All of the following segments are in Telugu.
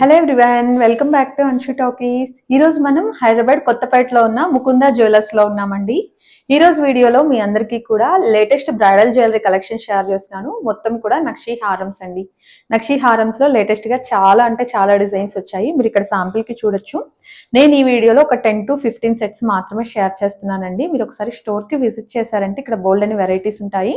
Hello everyone welcome back to Anshu talkies ఈరోజు మనం హైదరాబాద్ కొత్తపేటలో ఉన్న ముకుంద జ్యువెలర్స్లో ఉన్నామండి. ఈ రోజు వీడియోలో మీ అందరికీ కూడా latest bridal jewellery collection share చేస్తున్నాను. మొత్తం కూడా నక్షి హారమ్స్ అండి. నక్షి హారమ్స్లో లేటెస్ట్గా చాలా అంటే చాలా డిజైన్స్ వచ్చాయి. మీరు ఇక్కడ శాంపిల్కి చూడొచ్చు. నేను ఈ వీడియోలో ఒక టెన్ టు ఫిఫ్టీన్ సెట్స్ మాత్రమే షేర్ చేస్తున్నానండి. మీరు ఒకసారి స్టోర్కి విజిట్ చేశారంటే ఇక్కడ బోల్డ్ అని వెరైటీస్ ఉంటాయి.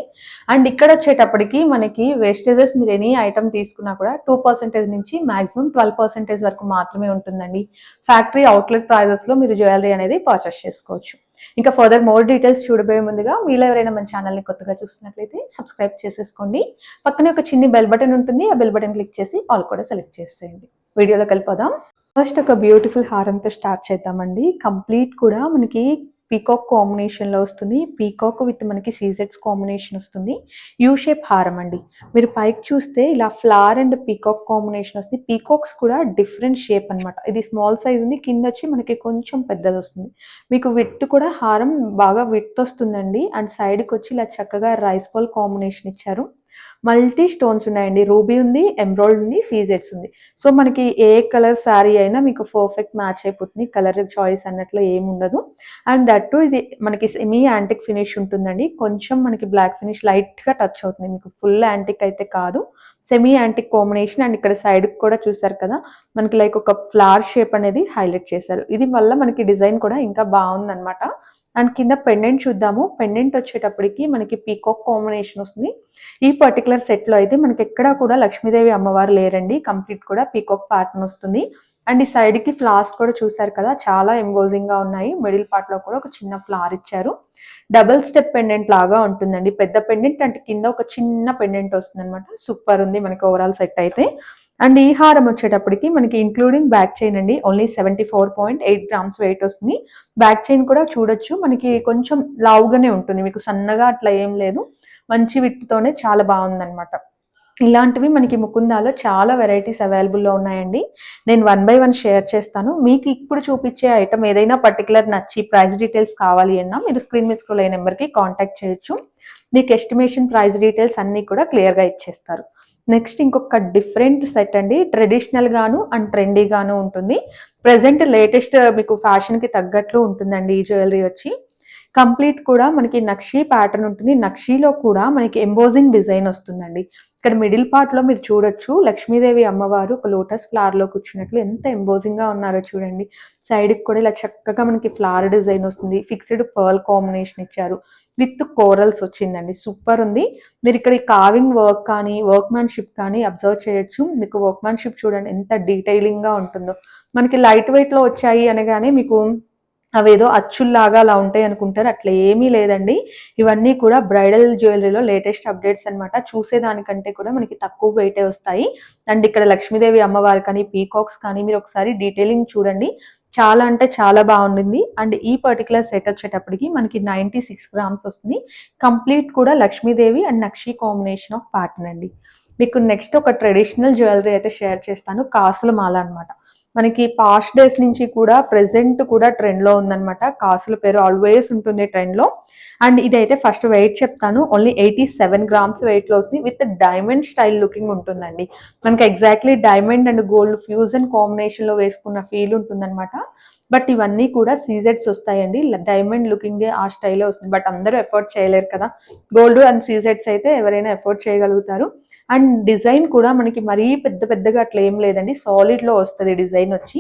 అండ్ ఇక్కడ వచ్చేటప్పటికి మనకి వేస్టేజెస్ మీరు ఎనీ ఐటమ్ తీసుకున్నా కూడా టూ పర్సెంటేజ్ నుంచి మాక్సిమం ట్వెల్వ్ పర్సెంటేజ్ వరకు మాత్రమే ఉంటుందండి. ఫ్యాక్టరీ అవుట్లెట్ ప్రైజెస్లో మీరు జ్యువెలరీ అనేది పర్చేస్ చేసుకోవచ్చు. ఇంకా ఫర్దర్ మోర్ డీటెయిల్స్ చూడబోయే ముందుగా మీలో ఎవరైనా మన ఛానల్ని కొత్తగా చూస్తున్నట్లయితే సబ్స్క్రైబ్ చేసేసుకోండి. పక్కనే ఒక చిన్ని బెల్ బటన్ ఉంటుంది. ఆ బెల్ బటన్ క్లిక్ చేసి ఆల్ కూడా సెలెక్ట్ చేసేయండి. వీడియోలో కలిపోదాం ఫస్ట్ ఒక బ్యూటిఫుల్ హారంతో స్టార్ట్ చేద్దామండి. కంప్లీట్ కూడా మనకి పీకాక్ కాంబినేషన్లో వస్తుంది. పీకాక్ విత్ మనకి సీజెట్స్ కాంబినేషన్ వస్తుంది. యూ షేప్ హారం అండి. మీరు పైకి చూస్తే ఇలా ఫ్లవర్ అండ్ పీకాక్ కాంబినేషన్ వస్తుంది. పీకాక్స్ కూడా డిఫరెంట్ షేప్ అన్నమాట. ఇది స్మాల్ సైజ్ ఉంది. కింద వచ్చి మనకి కొంచెం పెద్దది వస్తుంది. మీకు విత్ కూడా హారం బాగా విత్ వస్తుందండి. అండ్ సైడ్కి వచ్చి ఇలా చక్కగా రైస్ బాల్ కాంబినేషన్ ఇచ్చారు. మల్టీ స్టోన్స్ ఉన్నాయండి. రూబీ ఉంది ఎంబ్రాయిడ్ ఉంది సీజెట్స్ ఉంది. సో మనకి ఏ కలర్ శారీ అయినా మీకు పర్ఫెక్ట్ మ్యాచ్ అయిపోతుంది. కలర్ చాయిస్ అన్నట్లు ఏమి ఉండదు. అండ్ దట్టు ఇది మనకి సెమీ యాంటిక్ ఫినిష్ ఉంటుందండి. కొంచెం మనకి బ్లాక్ ఫినిష్ లైట్గా టచ్ అవుతుంది. మీకు ఫుల్ యాంటిక్ అయితే కాదు. సెమీ యాంటిక్ కాంబినేషన్ అండ్ ఇక్కడ సైడ్ కూడా చూసారు కదా మనకి లైక్ ఒక ఫ్లవర్ షేప్ అనేది హైలైట్ చేశారు. ఇది వల్ల మనకి డిజైన్ కూడా ఇంకా బాగుందన్నమాట. అండ్ కింద పెండెంట్ చూద్దాము. పెండెంట్ వచ్చేటప్పటికి మనకి పీకాక్ కాంబినేషన్ వస్తుంది. ఈ పర్టికులర్ సెట్లో అయితే మనకి ఎక్కడా కూడా లక్ష్మీదేవి అమ్మవారు లేరండి. కంప్లీట్ కూడా పీకాక్ ప్యాటర్న్ వస్తుంది. అండ్ ఈ సైడ్కి ఫ్లవర్స్ కూడా చూసారు కదా చాలా ఎంగోజింగ్గా ఉన్నాయి. మిడిల్ పార్ట్లో కూడా ఒక చిన్న ఫ్లవర్ ఇచ్చారు. డబుల్ స్టెప్ పెండెంట్ లాగా ఉంటుందండి. పెద్ద పెండెంట్ అంటే కింద ఒక చిన్న పెండెంట్ వస్తుంది అనమాట సూపర్ ఉంది మనకి ఓవరాల్ సెట్ అయితే. అండ్ ఈ హారం వచ్చేటప్పటికి మనకి ఇంక్లూడింగ్ బ్యాక్ చైన్ అండి. Only seventy four point eight grams weight వస్తుంది. బ్యాక్ చైన్ కూడా చూడొచ్చు. మనకి కొంచెం లావుగానే ఉంటుంది. మీకు సన్నగా అట్లా ఏం లేదు. మంచి విట్టుతోనే చాలా బాగుందన్నమాట. ఇలాంటివి మనకి ముకుందాలో చాలా వెరైటీస్ అవైలబుల్లో ఉన్నాయండి. నేను వన్ బై వన్ షేర్ చేస్తాను. మీకు ఇప్పుడు చూపించే ఐటమ్ ఏదైనా పర్టికులర్ నచ్చి ప్రైస్ డీటెయిల్స్ కావాలి అన్నా మీరు స్క్రీన్ మీద స్క్రోల్ అయ్యే నెంబర్కి కాంటాక్ట్ చేయొచ్చు. మీకు ఎస్టిమేషన్ ప్రైస్ డీటెయిల్స్ అన్నీ కూడా క్లియర్గా ఇచ్చేస్తారు. నెక్స్ట్ ఇంకొక డిఫరెంట్ సెట్ అండి. ట్రెడిషనల్ గాను అండ్ ట్రెండీ గాను ఉంటుంది. ప్రజెంట్ లేటెస్ట్ మీకు ఫ్యాషన్కి తగ్గట్లు ఉంటుందండి ఈ జ్యువెలరీ వచ్చి. కంప్లీట్ కూడా మనకి నక్షీ ప్యాటర్న్ ఉంటుంది. నక్షీలో కూడా మనకి ఎంబోజింగ్ డిజైన్ వస్తుందండి. ఇక్కడ మిడిల్ పార్ట్లో మీరు చూడొచ్చు. లక్ష్మీదేవి అమ్మవారు ఒక లోటస్ ఫ్లవర్లో కూర్చున్నట్లు ఎంత ఎంబోజింగ్గా ఉన్నారో చూడండి. సైడ్కి కూడా ఇలా చక్కగా మనకి ఫ్లవర్ డిజైన్ వస్తుంది. ఫిక్స్డ్ పర్ల్ కాంబినేషన్ ఇచ్చారు. విత్ కోరల్స్ వచ్చిందండి. సూపర్ ఉంది. మీరు ఇక్కడ ఈ కావింగ్ వర్క్ కానీ వర్క్మ్యాన్షిప్ కానీ అబ్జర్వ్ చేయొచ్చు. మీకు వర్క్మ్యాన్షిప్ చూడండి ఎంత డీటెయిలింగ్గా ఉంటుందో. మనకి లైట్ వెయిట్లో వచ్చాయి అనగానే మీకు అవేదో అచ్చుల్లాగా అలా ఉంటాయి అనుకుంటారు. అట్లా ఏమీ లేదండి. ఇవన్నీ కూడా బ్రైడల్ జ్యువెలరీలో లేటెస్ట్ అప్డేట్స్ అనమాట చూసేదానికంటే కూడా మనకి తక్కువ వెయిటే వస్తాయి. అండ్ ఇక్కడ లక్ష్మీదేవి అమ్మవారు కానీ పీకాక్స్ కానీ మీరు ఒకసారి డీటెయిలింగ్ చూడండి. చాలా అంటే చాలా బాగుండింది. అండ్ ఈ పర్టికులర్ సెట్ వచ్చేటప్పటికి మనకి నైంటీ సిక్స్ గ్రామ్స్ వస్తుంది. కంప్లీట్ కూడా లక్ష్మీదేవి అండ్ నక్షి కాంబినేషన్ ఆఫ్ ప్యాటర్న్ అండి. మీకు నెక్స్ట్ ఒక ట్రెడిషనల్ జ్యువెలరీ అయితే షేర్ చేస్తాను. కాసుల మాల అనమాట మనకి పాస్ట్ డేస్ నుంచి కూడా ప్రెసెంట్ కూడా ట్రెండ్లో ఉందనమాట ఉందన్నమాట. కాసుల పేరు ఆల్వేస్ ఉంటుంది ట్రెండ్లో. అండ్ ఇదైతే ఫస్ట్ వెయిట్ చెప్తాను. ఓన్లీ ఎయిటీ సెవెన్ గ్రామ్స్ వెయిట్లో వస్తుంది. విత్ డైమండ్ స్టైల్ లుకింగ్ ఉంటుందండి. మనకి exactly diamond and gold fusion కాంబినేషన్లో వేసుకున్న ఫీల్ ఉంటుందన్నమాట. బట్ ఇవన్నీ కూడా సీజెట్స్ వస్తాయండి. డైమండ్ లుకింగ్ ఆ స్టైలే వస్తుంది. బట్ అందరూ ఎఫోర్డ్ చేయలేరు కదా. గోల్డ్ అండ్ సీజెట్స్ అయితే ఎవరైనా ఎఫోర్డ్ చేయగలుగుతారు. అండ్ డిజైన్ కూడా మనకి మరీ పెద్ద పెద్దగా అట్లా ఏం లేదండి. సాలిడ్లో వస్తుంది డిజైన్ వచ్చి.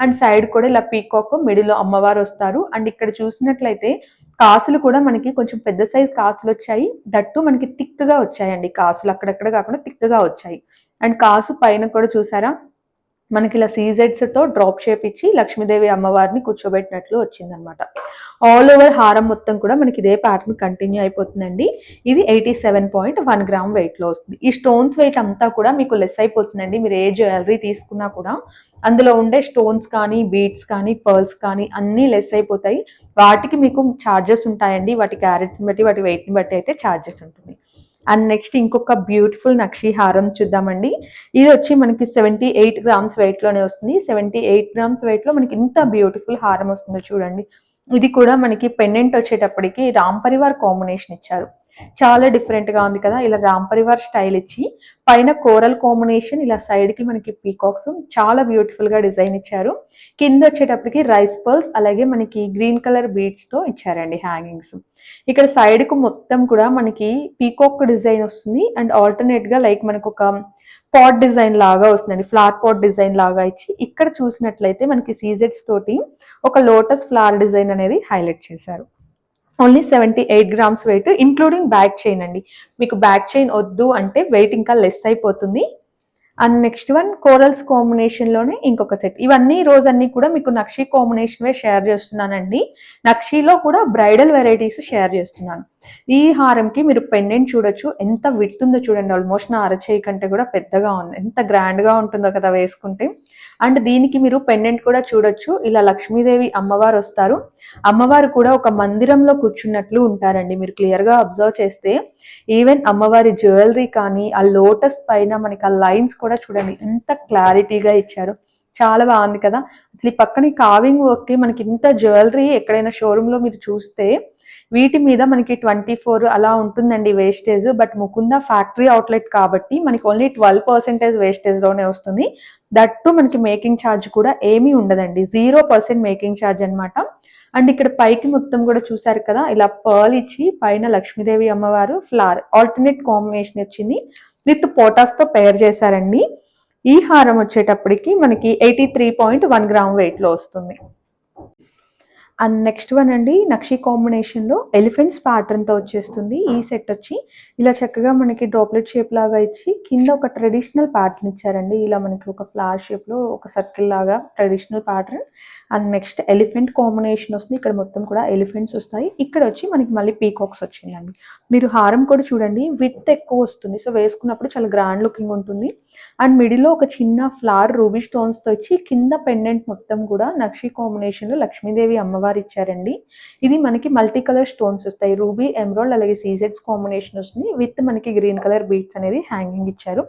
అండ్ సైడ్ కూడా ఇలా పీకాక్ మిడిల్లో అమ్మవారు వస్తారు. అండ్ ఇక్కడ చూసినట్లయితే కాసులు కూడా మనకి కొంచెం పెద్ద సైజ్ కాసులు వచ్చాయి. దట్టు మనకి థిక్గా వచ్చాయండి కాసులు. అక్కడక్కడ కాకుండా థిక్గా వచ్చాయి. అండ్ కాసు పైన కూడా చూసారా? మనకి ఇలా సీజెడ్స్తో డ్రాప్ షేప్ ఇచ్చి లక్ష్మీదేవి అమ్మవారిని కూర్చోబెట్టినట్లు వచ్చిందనమాట ఆల్ ఓవర్ హారం మొత్తం కూడా మనకి ఇదే ప్యాటర్న్ కంటిన్యూ అయిపోతుందండి. ఇది eighty seven point one gram వెయిట్లో వస్తుంది. ఈ స్టోన్స్ వెయిట్ అంతా కూడా మీకు లెస్ అయిపోతుందండి. మీరు ఏ జ్యువెలరీ తీసుకున్నా కూడా అందులో ఉండే స్టోన్స్ కానీ బీడ్స్ కానీ పర్ల్స్ కానీ అన్నీ లెస్ అయిపోతాయి. వాటికి మీకు ఛార్జెస్ ఉంటాయండి. వాటి క్యారెట్స్ని బట్టి వాటి వెయిట్ని బట్టి అయితే ఛార్జెస్ ఉంటుంది. అండ్ నెక్స్ట్ ఇంకొక బ్యూటిఫుల్ నక్షి హారం చూద్దామండి. ఇది వచ్చి మనకి సెవెంటీ ఎయిట్ గ్రామ్స్ వెయిట్లోనే వస్తుంది. సెవెంటీ ఎయిట్ గ్రామ్స్ వెయిట్లో మనకి ఇంత బ్యూటిఫుల్ హారం వస్తుందో చూడండి. ఇది కూడా మనకి పెండెంట్ వచ్చేటప్పటికి రామ్ పరివార్ కాంబినేషన్ ఇచ్చారు. చాలా డిఫరెంట్గా ఉంది కదా. ఇలా రామ్ పరివార్ స్టైల్ ఇచ్చి పైన కోరల్ కాంబినేషన్ ఇలా సైడ్కి మనకి పీకాక్స్ చాలా బ్యూటిఫుల్గా డిజైన్ ఇచ్చారు. కింద వచ్చేటప్పటికి రైస్ పర్ల్స్ అలాగే మనకి గ్రీన్ కలర్ బీడ్స్తో ఇచ్చారండి హ్యాంగింగ్స్ ఇక్కడ సైడ్కు మొత్తం కూడా మనకి పీకాక్ డిజైన్ వస్తుంది. అండ్ ఆల్టర్నేట్గా లైక్ మనకు ఒక పాట్ డిజైన్ లాగా వస్తుందండి. ఫ్లవర్ పాట్ డిజైన్ లాగా ఇచ్చి ఇక్కడ చూసినట్లయితే మనకి సీజెట్స్ తోటి ఒక లోటస్ ఫ్లవర్ డిజైన్ అనేది హైలైట్ చేశారు. Only seventy eight grams weight including back chain అండి. మీకు బ్యాక్ చైన్ వద్దు అంటే వెయిట్ ఇంకా లెస్ అయిపోతుంది. అండ్ నెక్స్ట్ వన్ కోరల్స్ కాంబినేషన్లోనే ఇంకొక సెట్. ఇవన్నీ రోజు కూడా మీకు నక్షి కాంబినేషన్వే షేర్ చేస్తున్నానండి. నక్షిలో కూడా బ్రైడల్ వెరైటీస్ షేర్ చేస్తున్నాను. ఈ హారంకి మీరు పెండెంట్ చూడొచ్చు. ఎంత విడుతుందో చూడండి. ఆల్మోస్ట్ నా అరచేయి కంటే కూడా పెద్దగా ఉంది. ఎంత గ్రాండ్గా ఉంటుందో కదా వేసుకుంటే. అండ్ దీనికి మీరు పెండెంట్ కూడా చూడొచ్చు. ఇలా లక్ష్మీదేవి అమ్మవారు వస్తారు. అమ్మవారు కూడా ఒక మందిరంలో కూర్చున్నట్లు ఉంటారండి. మీరు క్లియర్గా అబ్జర్వ్ చేస్తే ఈవెన్ అమ్మవారి జ్యువెలరీ కానీ ఆ లోటస్ పైన మనకి ఆ లైన్స్ కూడా చూడండి. ఎంత క్లారిటీగా ఇచ్చారు. చాలా బాగుంది కదా. అసలు ఈ పక్కన కావింగ్ వర్క్కి మనకి ఇంత జ్యువెలరీ ఎక్కడైనా షోరూంలో మీరు చూస్తే వీటి మీద మనకి ట్వంటీ ఫోర్ అలా ఉంటుందండి wastage but Mukunda factory outlet కాబట్టి మనకి ఓన్లీ ట్వెల్వ్ పర్సెంటేజ్ వేస్టేజ్లోనే వస్తుంది. దట్టు మనకి మేకింగ్ ఛార్జ్ కూడా ఏమీ ఉండదండి. జీరో పర్సెంట్ మేకింగ్ ఛార్జ్ అనమాట అండ్ ఇక్కడ పైకి మొత్తం కూడా చూసారు కదా ఇలా పర్ల్ ఇచ్చి పైన లక్ష్మీదేవి అమ్మవారు ఫ్లవర్ ఆల్టర్నేట్ కాంబినేషన్ వచ్చింది. విత్ పోటాస్తో పేర్ చేశారండి. ఈ హారం వచ్చేటప్పటికి మనకి eighty three point one gram వెయిట్లో వస్తుంది. అండ్ నెక్స్ట్ వన్ అండి నక్షి కాంబినేషన్లో ఎలిఫెంట్స్ ప్యాటర్న్తో వచ్చేస్తుంది. ఈ సెట్ వచ్చి ఇలా చక్కగా మనకి డ్రాప్లెట్ షేప్ లాగా ఇచ్చి కింద ఒక ట్రెడిషనల్ ప్యాటర్న్ ఇచ్చారండి. ఇలా మనకి ఒక ఫ్లవర్ షేప్లో ఒక సర్కిల్ లాగా traditional pattern and next elephant combination వస్తుంది. ఇక్కడ మొత్తం కూడా ఎలిఫెంట్స్ వస్తాయి. ఇక్కడ వచ్చి మనకి మళ్ళీ పీకాక్స్ వచ్చిందండి. మీరు హారం కూడా చూడండి. విత్ ఎక్కువ వస్తుంది. సో వేసుకున్నప్పుడు చాలా గ్రాండ్ లుకింగ్ ఉంటుంది. అండ్ మిడిల్లో ఒక చిన్న ఫ్లవర్ రూబీ స్టోన్స్తో వచ్చి కింద పెండెంట్ మొత్తం కూడా నక్షి కాంబినేషన్లో లక్ష్మీదేవి అమ్మవారు ఇచ్చారండి ఇది మనకి మల్టీ కలర్ స్టోన్స్ వస్తాయి. రూబీ ఎమరాల్డ్ అలాగే సీజెడ్స్ కాంబినేషన్ వస్తుంది విత్ మనకి గ్రీన్ కలర్ బీట్స్ అనేది హ్యాంగింగ్ ఇచ్చారు.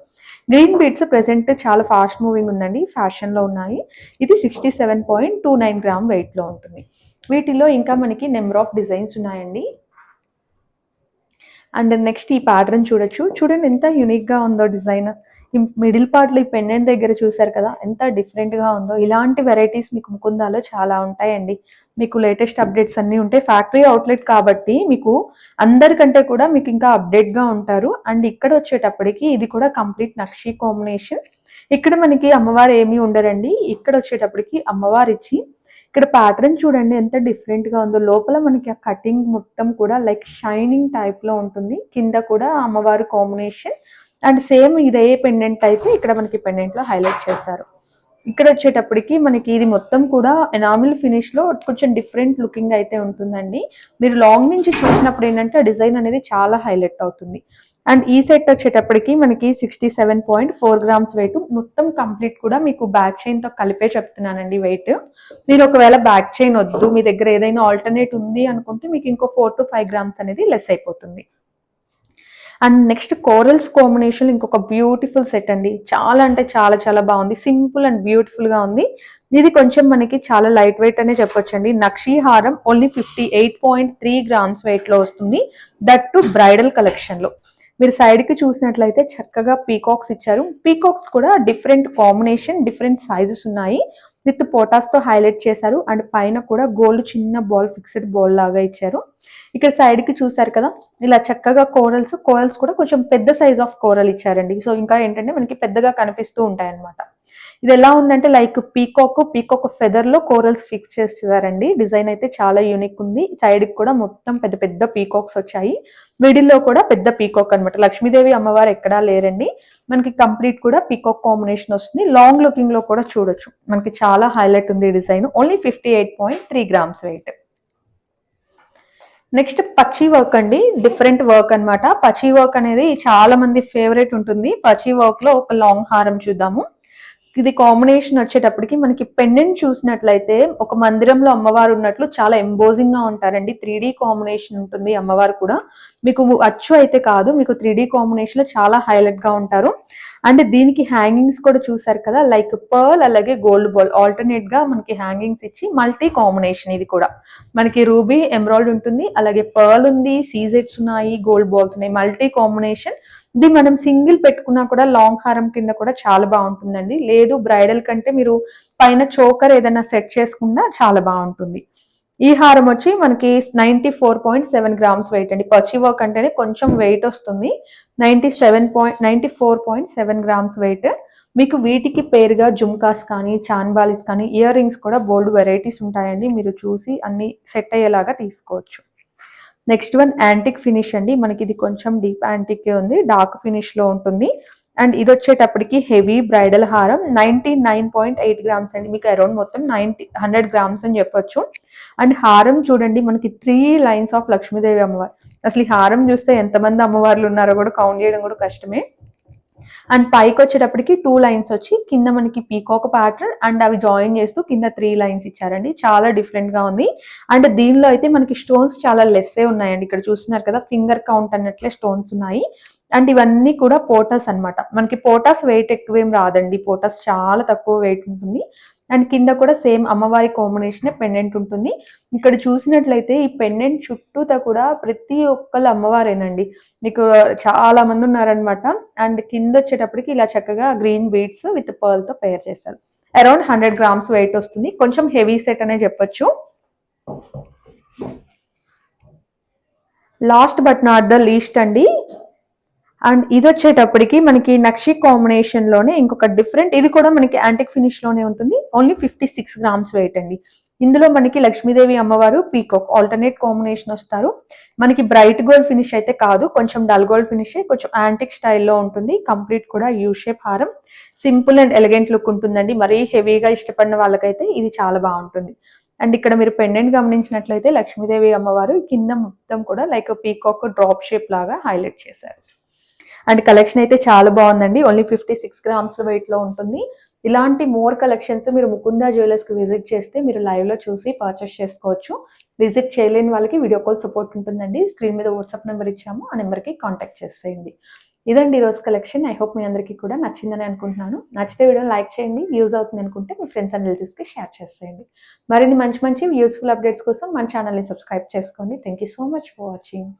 గ్రీన్ బీట్స్ ప్రెసెంట్ చాలా ఫాస్ట్ మూవింగ్ ఉందండి. ఫ్యాషన్లో ఉన్నాయి. ఇది sixty seven point two nine gram వెయిట్లో ఉంటుంది. వీటిలో ఇంకా మనకి నెంబర్ ఆఫ్ డిజైన్స్ ఉన్నాయండి. అండ్ నెక్స్ట్ ఈ ప్యాటర్న్ చూడొచ్చు. చూడండి ఎంత యూనిక్గా ఉందో డిజైన్. మిడిల్ పార్ట్లో ఈ పెండెంట్ దగ్గర చూసారు కదా ఎంత డిఫరెంట్గా ఉందో. ఇలాంటి వెరైటీస్ మీకు ముకుందాలో చాలా ఉంటాయండి. మీకు లేటెస్ట్ అప్డేట్స్ అన్నీ ఉంటాయి ఫ్యాక్టరీ అవుట్లెట్ కాబట్టి మీకు అందరికంటే కూడా మీకు ఇంకా అప్డేట్గా ఉంటారు. అండ్ ఇక్కడ వచ్చేటప్పటికి ఇది కూడా కంప్లీట్ నక్షి కాంబినేషన్ ఇక్కడ మనకి అమ్మవారు ఏమీ ఉండరండి. ఇక్కడ వచ్చేటప్పటికి అమ్మవారు ఇచ్చి ఇక్కడ ప్యాటర్న్ చూడండి ఎంత డిఫరెంట్గా ఉందో. లోపల మనకి ఆ కటింగ్ మొత్తం కూడా లైక్ షైనింగ్ టైప్లో ఉంటుంది. కింద కూడా అమ్మవారు కాంబినేషన్ అండ్ సేమ్ ఇదే పెండెంట్ అయితే ఇక్కడ మనకి పెండెంట్లో హైలైట్ చేస్తారు ఇక్కడ వచ్చేటప్పటికి మనకి ఇది మొత్తం కూడా ఎనామిల్ ఫినిష్లో కొంచెం డిఫరెంట్ లుకింగ్ అయితే ఉంటుందండి. మీరు లాంగ్ నుంచి చూసినప్పుడు ఏంటంటే డిజైన్ అనేది చాలా హైలైట్ అవుతుంది. అండ్ ఈ సెట్ వచ్చేటప్పటికి మనకి sixty seven point four grams weight మొత్తం కంప్లీట్ కూడా మీకు బ్యాక్ చైన్తో కలిపే చెప్తున్నానండి వెయిట్ మీరు ఒకవేళ బ్యాక్ చైన్ వద్దు మీ దగ్గర ఏదైనా ఆల్టర్నేట్ ఉంది అనుకుంటే మీకు ఇంకో ఫోర్ టు ఫైవ్ గ్రామ్స్ అనేది లెస్ అయిపోతుంది. అండ్ నెక్స్ట్ కోరల్స్ కాంబినేషన్ ఇంకొక బ్యూటిఫుల్ సెట్ అండి. చాలా అంటే చాలా చాలా బాగుంది. సింపుల్ అండ్ బ్యూటిఫుల్గా ఉంది. ఇది కొంచెం మనకి చాలా లైట్ వెయిట్ అనే చెప్పొచ్చండి. నక్షి హారం only fifty eight point three grams వెయిట్లో వస్తుంది. దట్ టు బ్రైడల్ కలెక్షన్లో. మీరు సైడ్కి చూసినట్లయితే చక్కగా పీకాక్స్ ఇచ్చారు. పీకాక్స్ కూడా డిఫరెంట్ కాంబినేషన్ డిఫరెంట్ సైజెస్ ఉన్నాయి. విత్ పోటాస్తో హైలైట్ చేశారు. అండ్ పైన కూడా గోల్డ్ చిన్న బాల్ ఫిక్స్డ్ బాల్ లాగా ఇచ్చారు. ఇక్కడ సైడ్కి చూసారు కదా ఇలా చక్కగా కోరల్స్ కోరల్స్ కూడా కొంచెం పెద్ద సైజ్ ఆఫ్ కోరల్ ఇచ్చారండి. సో ఇంకా ఏంటంటే మనకి పెద్దగా కనిపిస్తూ ఉంటాయి అన్నమాట ఇది ఎలా ఉందంటే లైక్ పీకాక్ పీకాక్ ఫెదర్లో కోరల్స్ ఫిక్స్ చేస్తారండి డిజైన్ అయితే చాలా యూనిక్ ఉంది. సైడ్కి కూడా మొత్తం పెద్ద పెద్ద పీకాక్స్ వచ్చాయి. మిడిల్లో కూడా పెద్ద పీకాక్ అన్నమాట. లక్ష్మీదేవి అమ్మవారు ఎక్కడా లేరండి. మనకి కంప్లీట్ కూడా పీకాక్ కాంబినేషన్ వస్తుంది. లాంగ్ లుకింగ్లో కూడా చూడొచ్చు. మనకి చాలా హైలైట్ ఉంది design only fifty eight point three grams weight next పచ్చి వర్క్ అండి డిఫరెంట్ వర్క్ అన్నమాట. పచ్చి వర్క్ అనేది చాలా మంది ఫేవరెట్ ఉంటుంది. పచ్చి వర్క్లో ఒక లాంగ్ హారం చూద్దాము. ఇది కాంబినేషన్ వచ్చేటప్పటికి మనకి పెండెంట్ చూసినట్లయితే ఒక మందిరంలో అమ్మవారు ఉన్నట్లు చాలా ఎంబోజింగ్గా ఉంటారండి. త్రీ కాంబినేషన్ ఉంటుంది అమ్మవారు కూడా. మీకు అచ్చు అయితే కాదు మీకు త్రీ కాంబినేషన్లో చాలా హైలైట్గా ఉంటారు. అండ్ దీనికి హ్యాంగింగ్స్ కూడా చూసారు కదా లైక్ పర్ల్ అలాగే గోల్డ్ బాల్ ఆల్టర్నేట్గా మనకి హ్యాంగింగ్స్ ఇచ్చి మల్టీ కాంబినేషన్ ఇది కూడా. మనకి రూబీ ఎమరాల్డ్ ఉంటుంది అలాగే పర్ల్ ఉంది సీజెట్స్ ఉన్నాయి గోల్డ్ బాల్స్ ఉన్నాయి. మల్టీ కాంబినేషన్ ఇది మనం సింగిల్ పెట్టుకున్నా కూడా లాంగ్ హారం కింద కూడా చాలా బాగుంటుందండి. లేదు బ్రైడల్ కంటే మీరు పైన చోకర్ ఏదైనా సెట్ చేసుకున్నా చాలా బాగుంటుంది. ఈ హారం వచ్చి మనకి ninety four point seven grams weight అండి. పచ్చి వర్క్ అంటేనే కొంచెం వెయిట్ వస్తుంది. Ninety seven point ninety four point seven grams weight మీకు వీటికి పేరుగా జుమ్కాస్ కానీ చాన్బాలిస్ కానీ ఇయర్ రింగ్స్ కూడా బోల్డ్ వెరైటీస్ ఉంటాయండి. మీరు చూసి అన్ని సెట్ అయ్యేలాగా తీసుకోవచ్చు. నెక్స్ట్ వన్ యాంటిక్ ఫినిష్ అండి. మనకి ఇది కొంచెం డీప్ యాంటిక్ ఉంది. డార్క్ ఫినిష్లో ఉంటుంది. అండ్ ఇది వచ్చేటప్పటికి హెవీ బ్రైడల్ హారం. Ninety nine point eight grams అండి. మీకు అరౌండ్ మొత్తం నైన్టీ హండ్రెడ్ గ్రామ్స్ అని చెప్పొచ్చు. అండ్ హారం చూడండి మనకి త్రీ లైన్స్ ఆఫ్ లక్ష్మీదేవి అమ్మవారు. అసలు ఈ హారం చూస్తే ఎంతమంది అమ్మవార్లు ఉన్నారో కూడా కౌంట్ చేయడం కూడా కష్టమే. అండ్ పైకి వచ్చేటప్పటికి టూ లైన్స్ వచ్చి కింద మనకి పీకోక్ ప్యాటర్న్ అండ్ అవి జాయిన్ చేస్తూ కింద త్రీ లైన్స్ ఇచ్చారండి. చాలా డిఫరెంట్గా ఉంది. అండ్ దీనిలో అయితే మనకి స్టోన్స్ చాలా లెస్సే ఉన్నాయండి. ఇక్కడ చూస్తున్నారు కదా ఫింగర్ కౌంట్ అన్నట్లే స్టోన్స్ ఉన్నాయి. అండ్ ఇవన్నీ కూడా పోటాస్ అన్నమాట. మనకి పోటాస్ వెయిట్ ఎక్కువేం రాదండి. పోటాస్ చాలా తక్కువ వెయిట్ ఉంటుంది. అండ్ కింద కూడా సేమ్ అమ్మవారి కాంబినేషన్ పెండెంట్ ఉంటుంది. ఇక్కడ చూసినట్లయితే ఈ పెండెంట్ చుట్టూతా కూడా ప్రతి ఒక్కళ్ళు అమ్మవారేనండి. మీకు చాలా మంది ఉన్నారనమాట అండ్ కింద వచ్చేటప్పటికి ఇలా చక్కగా గ్రీన్ బీడ్స్ విత్ పర్ల్తో పేర్ చేస్తారు. అరౌండ్ హండ్రెడ్ గ్రామ్స్ వెయిట్ వస్తుంది. కొంచెం హెవీ సెట్ అనే చెప్పొచ్చు. Last but not the least అండి అండ్ ఇది వచ్చేటప్పటికి మనకి నక్షి కాంబినేషన్లోనే ఇంకొక డిఫరెంట్ ఇది కూడా మనకి యాంటిక్ ఫినిష్లోనే ఉంటుంది. Only fifty six grams weight అండి. ఇందులో మనకి లక్ష్మీదేవి అమ్మవారు పీకాక్ ఆల్టర్నేట్ కాంబినేషన్ వస్తారు. మనకి బ్రైట్ గోల్డ్ ఫినిష్ అయితే కాదు కొంచెం డల్ గోల్డ్ ఫినిష్ కొంచెం యాంటిక్ స్టైల్లో ఉంటుంది. కంప్లీట్ కూడా యూ షేప్ హారం. సింపుల్ అండ్ ఎలిగెంట్ లుక్ ఉంటుందండి. మరీ హెవీగా ఇష్టపడిన వాళ్ళకైతే ఇది చాలా బాగుంటుంది. అండ్ ఇక్కడ మీరు పెండెంట్ గమనించినట్లయితే లక్ష్మీదేవి అమ్మవారు కింద మొత్తం కూడా లైక్ పీకాక్ డ్రాప్ షేప్ లాగా హైలైట్ చేశారు. అండ్ కలెక్షన్ అయితే చాలా బాగుందండి. ఓన్లీ ఫిఫ్టీ సిక్స్ గ్రామ్స్ వెయిట్లో ఉంటుంది. ఇలాంటి మోర్ కలెక్షన్స్ మీరు ముకుందా జ్యువెలర్స్కి విజిట్ చేస్తే మీరు లైవ్లో చూసి పర్చేస్ చేసుకోవచ్చు. విజిట్ చేయలేని వాళ్ళకి వీడియో కాల్ సపోర్ట్ ఉంటుందండి. స్క్రీన్ మీద వాట్సాప్ నెంబర్ ఇచ్చాము. ఆ నెంబర్కి కాంటాక్ట్ చేసేయండి. ఇదండి ఈరోజు కలెక్షన్. ఐ హోప్ మీ అందరికీ కూడా నచ్చిందని అనుకుంటున్నాను. నచ్చితే వీడియో లైక్ చేయండి. యూజ్ అవుతుంది అనుకుంటే మీ ఫ్రెండ్స్ అండ్ రిలేటివ్స్కి షేర్ చేసేయండి. మరిన్ని మంచి మంచి యూస్ఫుల్ అప్డేట్స్ కోసం మన ఛానల్ని సబ్స్క్రైబ్ చేసుకోండి. Thank you so much for watching